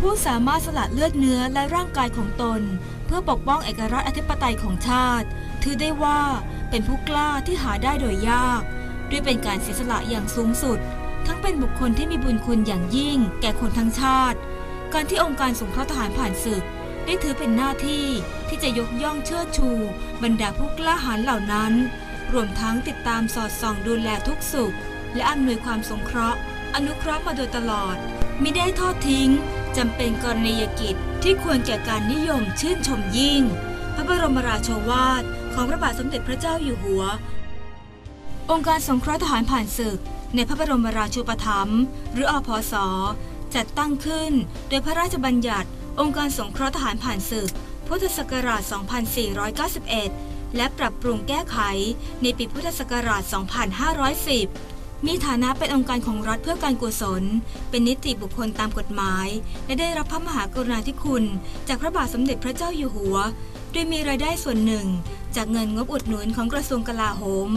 ผู้สามารถสละเลือดเนื้อและร่างกายของตน เพื่อปกป้องเอกราชอธิปไตยของชาติ ถือได้ว่าเป็นผู้กล้าที่หาได้โดยยาก ด้วยเป็นการเสียสละอย่างสูงสุด ทั้งเป็นบุคคลที่มีบุญคุณอย่างยิ่ง แก่คนทั้งชาติ การที่องค์การสงเคราะห์ทหารผ่านศึก ได้ถือเป็นหน้าที่ที่จะยกย่องเชิดชู บรรดาผู้กล้าหาญเหล่านั้น รวมทั้งติดตามสอดส่องดูแลทุกสุข และอำนวยความสงเคราะห์ อนุเคราะห์มาโดยตลอดมิได้ทอดทิ้ง จำเป็นกรณียกิจที่ควรแก่การนิยมชื่นชมยิ่ง พระบรมราโชวาทของพระบาทสมเด็จพระเจ้าอยู่หัว องค์การสงเคราะห์ทหารผ่านศึก ในพระบรมราชูปถัมภ์หรืออพสจัดตั้งขึ้น โดยพระราชบัญญัติ องค์การสงเคราะห์ทหารผ่านศึก พุทธศักราช 2491 และปรับปรุงแก้ไขในปีพุทธศักราช 2510 มีฐานะเป็นองค์การของรัฐเพื่อการกุศล เป็นนิติบุคคลตามกฎหมาย และได้รับพระมหากรุณาธิคุณ จากพระบาทสมเด็จพระเจ้าอยู่หัว โดยมีรายได้ส่วนหนึ่ง จากเงินงบอุดหนุนของกระทรวงกลาโหม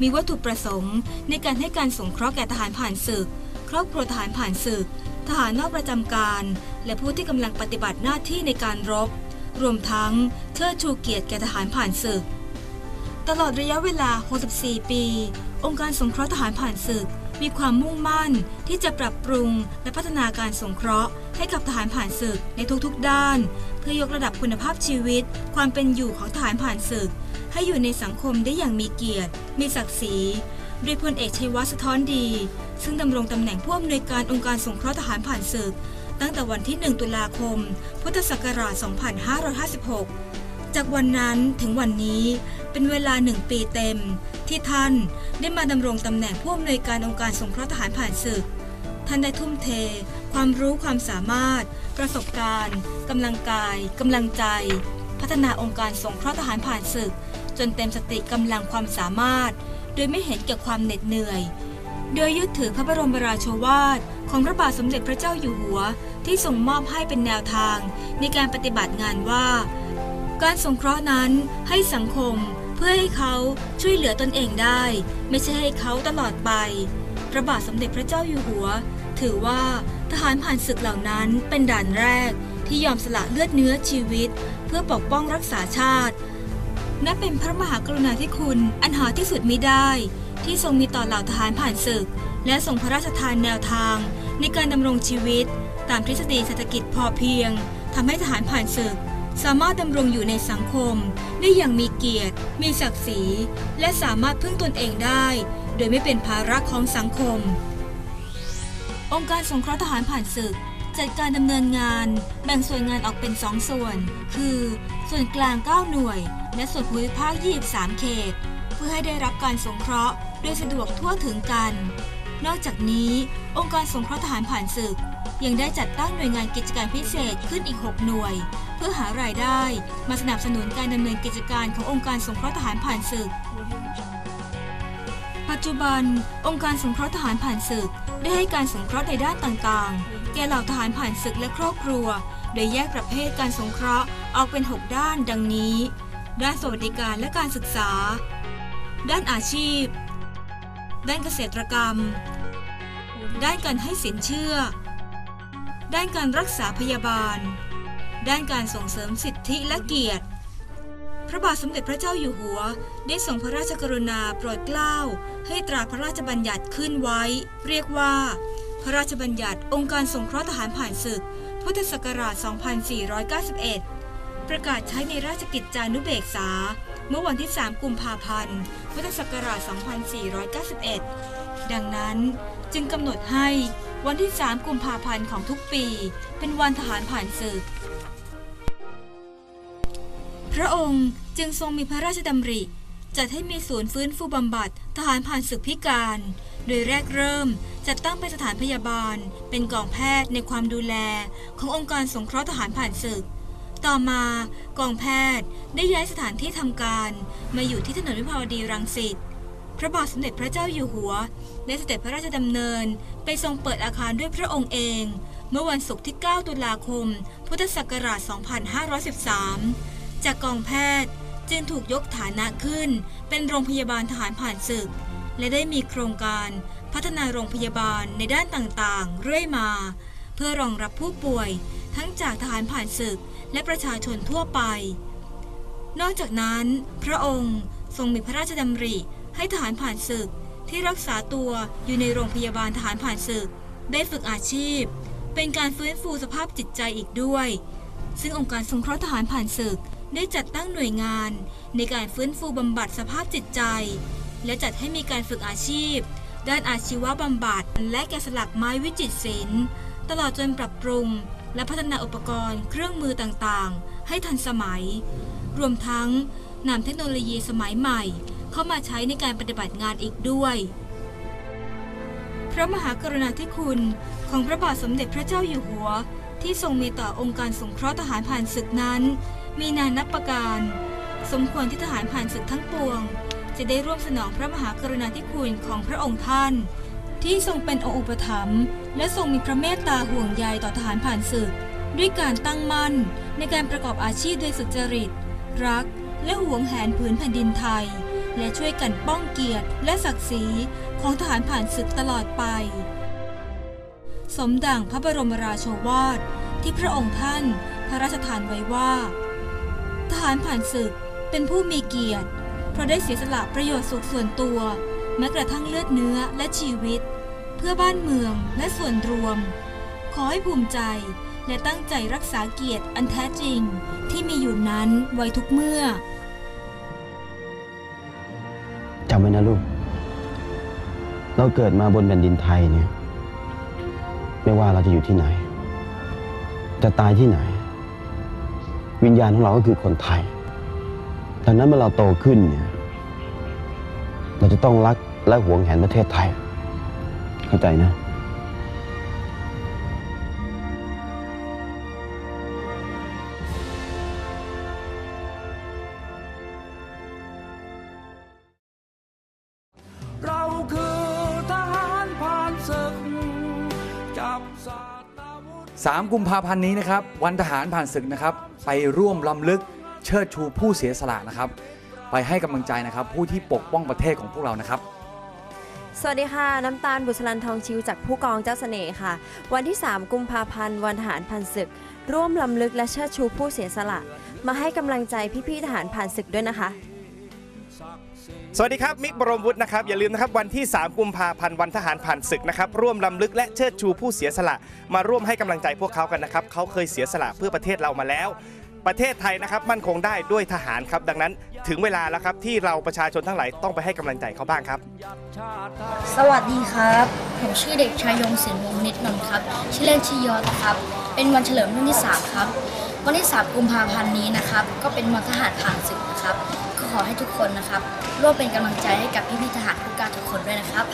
มีวัตถุประสงค์ในการให้การสงเคราะห์แก่ทหารผ่านศึก ครอบครัวทหารผ่านศึก ทหารนอกประจำการ และผู้ที่กำลังปฏิบัติหน้าที่ในการรบ รวมทั้งเชิดชูเกียรติแก่ทหารผ่านศึก ตลอดระยะเวลา 64 ปี องค์การสงเคราะห์ทหารผ่านศึก มีความมุ่งมั่นที่จะปรับปรุงและพัฒนาการสงเคราะห์ ให้กับทหารผ่านศึกในทุกๆด้าน เพื่อยกระดับคุณภาพชีวิต ความเป็นอยู่ของทหารผ่านศึก ให้อยู่ในสังคมได้อย่างมีเกียรติ มีศักดิ์ศรีโดยพลเอกชัยวัฒน์สะท้อนดี ซึ่งดำรงตำแหน่งผู้อำนวยการองค์การสงเคราะห์ทหารผ่านศึก ตั้งแต่วันที่ 1 ตุลาคม พุทธศักราช 2556 จากวันนั้นถึงวันนี้เป็นเวลาหนึ่งปีเต็ม ที่ท่านได้มาดำรงตำแหน่งผู้อำนวยการองค์การสงเคราะห์ทหารผ่านศึก ท่านได้ทุ่มเท ความรู้ความสามารถ ประสบการณ์กำลังกายกำลังใจ พัฒนาองค์การสงเคราะห์ทหารผ่านศึก จนเต็มสติกำลังความสามารถ โดยไม่เห็นแก่ความเหน็ดเหนื่อย โดยยึดถือพระบรมราโชวาทของพระบาทสมเด็จพระเจ้าอยู่หัว ที่ทรงมอบให้เป็นแนวทาง ในการปฏิบัติงานว่า การสงเคราะห์นั้นให้สังคมเพื่อให้เขาช่วยเหลือตนเองได้ ไม่ใช่ให้เขาตลอดไป พระบาทสมเด็จพระเจ้าอยู่หัว ถือว่าทหารผ่านศึกเหล่านั้นเป็นด่านแรกที่ยอมสละเลือดเนื้อชีวิต เพื่อปกป้องรักษาชาติ นับเป็นพระมหากรุณาธิคุณอันหาที่สุดมิได้ ที่ทรงมีต่อเหล่าทหารผ่านศึก และทรงพระราชทานแนวทาง ในการดำรงชีวิต ตามทฤษฎีเศรษฐกิจพอเพียงทำให้ทหารผ่านศึก สามารถดำรงอยู่ในสังคม ได้อย่างมีเกียรติ มีศักดิ์ศรี และสามารถพึ่งตนเองได้ โดยไม่เป็นภาระของสังคม องค์การสงเคราะห์ทหารผ่านศึก จัดการดำเนินงาน แบ่งส่วนงานออกเป็น2ส่วน คือ ส่วนกลาง 9 หน่วย และส่วนภูมิภาค 23 เขต เพื่อให้ได้รับการสงเคราะห์โดยสะดวกทั่วถึงกัน นอกจากนี้ องค์การสงเคราะห์ทหารผ่านศึก ยังได้จัดตั้งหน่วยงานกิจการพิเศษขึ้นอีก 6 หน่วย เพื่อหารายได้ มาสนับสนุนการดำเนินกิจการขององค์การสงเคราะห์ทหารผ่านศึก ปัจจุบัน องค์การสงเคราะห์ทหารผ่านศึก ได้ให้การสงเคราะห์ในด้านต่างๆ แก่เหล่าทหารผ่านศึกและครอบครัว โดยแยกประเภทการสงเคราะห์ออกเป็น 6 ด้านดังนี้ ด้านสวัสดิการและการศึกษา ด้านอาชีพ ด้านเกษตรกรรม ด้านการให้สินเชื่อ ด้านการรักษาพยาบาล ด้านการส่งเสริมสิทธิและเกียรติ พระบาทสมเด็จพระเจ้าอยู่หัว ได้ทรงพระราชกรุณาโปรดเกล้า ให้ตราพระราชบัญญัติขึ้นไว้ เรียกว่า พระราชบัญญัติองค์การสงเคราะห์ทหารผ่านศึก พุทธศักราช 2491 ประกาศใช้ในราชกิจจานุเบกษา เมื่อวันที่ 3 กุมภาพันธ์ พุทธศักราช 2491 ดังนั้นจึงกำหนดให้ วันที่ 3 กุมภาพันธ์ของทุกปี เป็นวันทหารผ่านศึก พระองค์จึงทรงมีพระราชดำริ จัดให้มีศูนย์ฟื้นฟูบำบัดทหารผ่านศึกพิการ โดยแรกเริ่มจัดตั้งเป็นสถานพยาบาล เป็นกองแพทย์ในความดูแล ขององค์การสงเคราะห์ทหารผ่านศึก ต่อมากองแพทย์ได้ย้ายสถานที่ทำการ มาอยู่ที่ถนนวิภาวดีรังสิต พระบาทสมเด็จพระเจ้าอยู่หัว ได้เสด็จพระราชดำเนิน ไปทรงเปิดอาคารด้วยพระองค์เอง เมื่อวันศุกร์ที่ 9 ตุลาคม พุทธศักราช 2513 จากกองแพทย์จึงถูกยกฐานะขึ้น เป็นโรงพยาบาลทหารผ่านศึก และได้มีโครงการพัฒนาโรงพยาบาลในด้านต่างๆ เรื่อยมา เพื่อรองรับผู้ป่วย ทั้งจากทหารผ่านศึกและประชาชนทั่วไป นอกจากนั้น พระองค์ทรงมีพระราชดำริ ให้ทหารผ่านศึกที่รักษาตัวอยู่ในโรงพยาบาลทหารผ่านศึก ได้ฝึกอาชีพ เป็นการฟื้นฟูสภาพจิตใจอีกด้วย ซึ่งองค์การสงเคราะห์ทหารผ่านศึกได้จัดตั้งหน่วยงาน ในการฟื้นฟูบำบัดสภาพจิตใจ และจัดให้มีการฝึกอาชีพ ด้านอาชีวบำบัดและแกะสลักไม้วิจิตรศิลป์ตลอดจนปรับปรุง และพัฒนาอุปกรณ์เครื่องมือต่างๆ ให้ทันสมัย รวมทั้งนำเทคโนโลยีสมัยใหม่ เข้ามาใช้ในการปฏิบัติงานอีกด้วย พระมหากรุณาธิคุณของพระบาทสมเด็จพระเจ้าอยู่หัว ที่ทรงมีต่อองค์การสงเคราะห์ทหารผ่านศึกนั้น มีนานนับประการ สมควรที่ทหารผ่านศึกทั้งปวง จะได้ร่วมสนองพระมหากรุณาธิคุณของพระองค์ท่าน ที่ทรงเป็นองค์อุปถัมภ์และทรงมีพระเมตตาห่วงใยต่อทหารผ่านศึก ด้วยการตั้งมั่นในการประกอบอาชีพโดยสุจริต รักและหวงแหนผืนแผ่นดินไทย และช่วยกันป้องเกียรติและศักดิ์ศรีของทหารผ่านศึกตลอดไป สมดังพระบรมราโชวาทที่พระองค์ท่านพระราชทานไว้ว่า ทหารผ่านศึกเป็นผู้มีเกียรติ เพราะได้เสียสละประโยชน์สุขส่วนตัว แม้กระทั่งเลือดเนื้อและชีวิต เพื่อบ้านเมืองและส่วนรวม ขอให้ภูมิใจและตั้งใจรักษาเกียรติอันแท้จริงที่มีอยู่นั้นไว้ทุกเมื่อ จำไว้นะลูก เราเกิดมาบนแผ่นดินไทยเนี่ย ไม่ว่าเราจะอยู่ที่ไหน จะตายที่ไหน วิญญาณของเราก็คือคนไทยดังนั้นเมื่อเราโตขึ้นเนี่ย เราจะต้องรักและหวงแหนประเทศไทย เข้าใจนะ 3 กุมภาพันธ์นี้นะครับ วันทหารผ่านศึกนะครับ ไปร่วมลำลึกเชิดชูผู้เสียสละนะครับ ไปให้กำลังใจนะครับ ผู้ที่ปกป้องประเทศของพวกเรานะครับ สวัสดีค่ะ น้ำตาลบุษรันทองชิวจากผู้กองเจ้าเสน่ห์ค่ะ วันที่ 3 กุมภาพันธ์วันทหารผ่านศึก ร่วมลำลึกและเชิดชูผู้เสียสละ มาให้กำลังใจพี่ๆทหารผ่านศึกด้วยนะคะ สวัสดีครับ มิกบรมวุฒินะครับ อย่าลืมนะครับวันที่ 3 กุมภาพันธ์วันทหารผ่านศึกนะครับ ร่วมลำลึกและเชิดชูผู้เสียสละ มาร่วมให้กำลังใจพวกเขากันนะครับ เขาเคยเสียสละเพื่อประเทศเรามาแล้ว ประเทศไทยนะครับมั่นคงได้ด้วยทหารครับ ดังนั้นถึงเวลาแล้วครับที่เราประชาชนทั้งหลายต้องไปให้กำลังใจเขาบ้างครับ สวัสดีครับ ผมชื่อเด็กชายยงศิลป์วงนิดนนท์ครับชื่อเล่นชื่อยอดครับ เป็นวันเฉลิมรุ่นที่ 3 ครับ วันที่ 3 กุมภาพันธ์นี้นะครับ ก็เป็นวันทหารผ่านศึกนะครับ ขอให้ทุกคนนะครับ ร่วมเป็นกำลังใจให้กับพี่ๆทหารผู้การทุกคนด้วยนะครับ